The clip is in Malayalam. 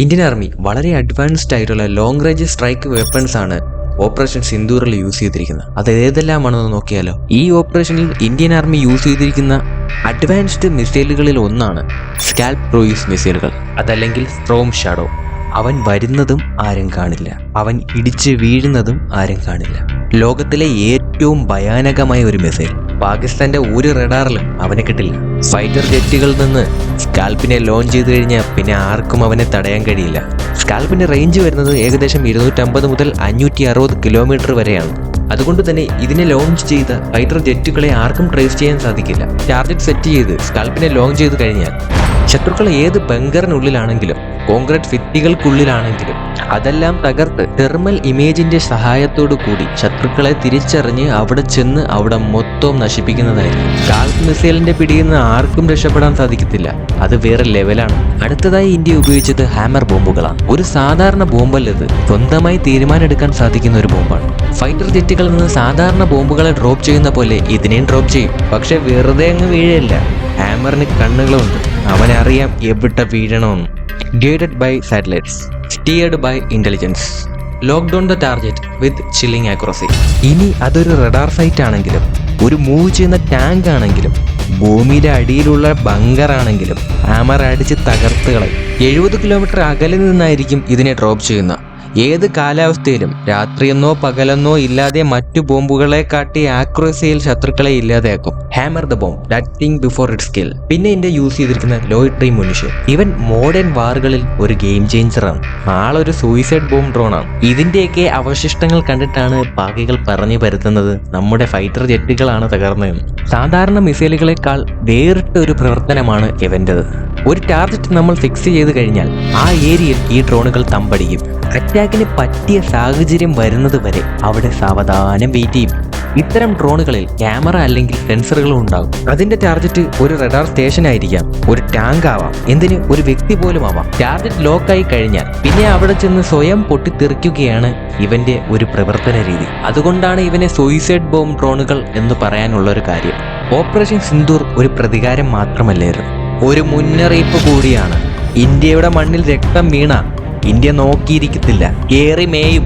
ഇന്ത്യൻ ആർമി വളരെ അഡ്വാൻസ്ഡ് ആയിട്ടുള്ള ലോങ് റേഞ്ച് സ്ട്രൈക്ക് വെപ്പൺസ് ആണ് ഓപ്പറേഷൻ സിന്ദൂറിൽ യൂസ് ചെയ്തിരിക്കുന്നത്. അത് ഏതെല്ലാമാണെന്ന് നോക്കിയാലോ? ഈ ഓപ്പറേഷനിൽ ഇന്ത്യൻ ആർമി യൂസ് ചെയ്തിരിക്കുന്ന അഡ്വാൻസ്ഡ് മിസൈലുകളിൽ ഒന്നാണ് സ്കാൽപ് ക്രൂയിസ് മിസൈലുകൾ അതല്ലെങ്കിൽ സ്ട്രോം ഷാഡോ അവൻ വരുന്നതും ആരും കാണില്ല. അവൻ ഇടിച്ച് വീഴുന്നതും ആരും കാണില്ല. ലോകത്തിലെ ഏറ്റവും ഭയാനകമായ ഒരു മിസൈൽ പാകിസ്ഥാന്റെ ഒരു റഡാറിലും അവനെ കിട്ടില്ല. ഫൈറ്റർ ജെറ്റുകളിൽ നിന്ന് സ്കാൽപ്പിനെ ലോഞ്ച് ചെയ്ത് കഴിഞ്ഞാൽ പിന്നെ ആർക്കും അവനെ തടയാൻ കഴിയില്ല. സ്കാൽപ്പിന്റെ റേഞ്ച് വരുന്നത് ഏകദേശം ഇരുന്നൂറ്റമ്പത് മുതൽ അഞ്ഞൂറ്റി അറുപത് കിലോമീറ്റർ വരെയാണ്. അതുകൊണ്ട് തന്നെ ഇതിനെ ലോഞ്ച് ചെയ്ത ഫൈറ്റർ ജെറ്റുകളെ ആർക്കും ട്രേസ് ചെയ്യാൻ സാധിക്കില്ല. ടാർഗറ്റ് സെറ്റ് ചെയ്ത് സ്കാൽപ്പിനെ ലോഞ്ച് ചെയ്ത് കഴിഞ്ഞാൽ ശത്രുക്കൾ ഏത് ബങ്കറിനുള്ളിലാണെങ്കിലും കോൺക്രീറ്റ് ഭിത്തികൾക്കുള്ളിലാണെങ്കിലും അതെല്ലാം തകർത്ത് തെർമൽ ഇമേജിന്റെ സഹായത്തോടു കൂടി ശത്രുക്കളെ തിരിച്ചറിഞ്ഞ് അവിടെ ചെന്ന് അവിടെ മൊത്തം നശിപ്പിക്കുന്നതായിരിക്കും. കാൽക്ക് മിസൈലിന്റെ പിടിയിൽ നിന്ന് ആർക്കും രക്ഷപ്പെടാൻ സാധിക്കത്തില്ല. അത് വേറെ ലെവലാണ് അടുത്തതായി ഇന്ത്യ ഉപയോഗിച്ചത് ഹാമർ ബോംബുകളാണ്. ഒരു സാധാരണ ബോംബല്ലത് സ്വന്തമായി തീരുമാനമെടുക്കാൻ സാധിക്കുന്ന ഒരു ബോംബാണ്. ഫൈറ്റർ ജെറ്റുകളിൽ നിന്ന് സാധാരണ ബോംബുകളെ ഡ്രോപ്പ് ചെയ്യുന്ന പോലെ ഇതിനെയും ഡ്രോപ്പ് ചെയ്യും. പക്ഷെ വെറുതെ അങ്ങ് വീഴല്ല. ഹാമറിന് കണ്ണുകളുണ്ട്. അവനറിയാം എവിടെ വീഴണമെന്ന്. Guided by satellites steered by intelligence lock down the target with chilling accuracy ഇനി അതൊരു റഡാർ സൈറ്റ് ആണെങ്കിലും ഒരു മൂവ് ചെയ്യുന്ന ടാങ്ക് ആണെങ്കിലും ഭൂമിയുടെ അടിയിലുള്ള ബങ്കർ ആണെങ്കിലും ഹാമർ അടിച്ച് തകർത്തുകളെ എഴുപത് കിലോമീറ്റർ അകലെ നിന്നായിരിക്കും ഇതിനെ ഡ്രോപ്പ് ചെയ്യുന്ന ഏത് കാലാവസ്ഥയിലും രാത്രിയെന്നോ പകലെന്നോ ഇല്ലാതെ മറ്റു ബോംബുകളെ കാട്ടി ആക്യുറസിയിൽ ശത്രുക്കളെ ഇല്ലാതെയാക്കും. Hammer the bomb that think before it skill പിന്നെ ഇന്ത്യ യൂസ് ചെയ്തിരിക്കുന്ന ലോയ് ട്രീ മനുഷ്യൻ ഇവൻ മോഡേൺ വാറുകളിൽ ഒരു ഗെയിം ചേഞ്ചറാണ് ആളൊരു സൂയിസൈഡ് ബോംബ് ഡ്രോൺ ആണ്. ഇതിന്റെയൊക്കെ അവശിഷ്ടങ്ങൾ കണ്ടിട്ടാണ് പാകികൾ പറഞ്ഞു പരത്തുന്നത് നമ്മുടെ ഫൈറ്റർ ജെറ്റുകളാണ് തകർന്നതെന്ന്. സാധാരണ മിസൈലുകളെക്കാൾ വേറിട്ട ഒരു പ്രവർത്തനമാണ് ഇവന്റെത് ഒരു ടാർഗറ്റ് നമ്മൾ ഫിക്സ് ചെയ്ത് കഴിഞ്ഞാൽ ആ ഏരിയയിൽ ഈ ഡ്രോണുകൾ തമ്പടിക്കും അറ്റാക്കിന് പറ്റിയ സാഹചര്യം വരുന്നത് വരെ അവിടെ സാവധാനം വെയിറ്റ് ചെയ്യും. ഇത്തരം ഡ്രോണുകളിൽ ക്യാമറ അല്ലെങ്കിൽ സെൻസറുകളും ഉണ്ടാകും. അതിന്റെ ടാർജറ്റ് ഒരു റഡാർ സ്റ്റേഷൻ ആയിരിക്കാം ഒരു ടാങ്ക് ആവാം എന്തിന് ഒരു വ്യക്തി പോലും ആവാം. ടാർജറ്റ് ലോക്കായി കഴിഞ്ഞാൽ പിന്നെ അവിടെ ചെന്ന് സ്വയം പൊട്ടിത്തെറിക്കുകയാണ് ഇവന്റെ ഒരു പ്രവർത്തന രീതി. അതുകൊണ്ടാണ് ഇവനെ സൂയിസൈഡ് ബോംബ് ഡ്രോണുകൾ എന്ന് പറയാനുള്ള ഒരു കാര്യം. ഓപ്പറേഷൻ സിന്ദൂർ ഒരു പ്രതികാരം മാത്രമല്ലായിരുന്നു ഒരു മുന്നറിയിപ്പ് കൂടിയാണ്. ഇന്ത്യയുടെ മണ്ണിൽ രക്തം വീണ ഇന്ത്യ നോക്കിയിരിക്കത്തില്ല. ഏറി മേയും.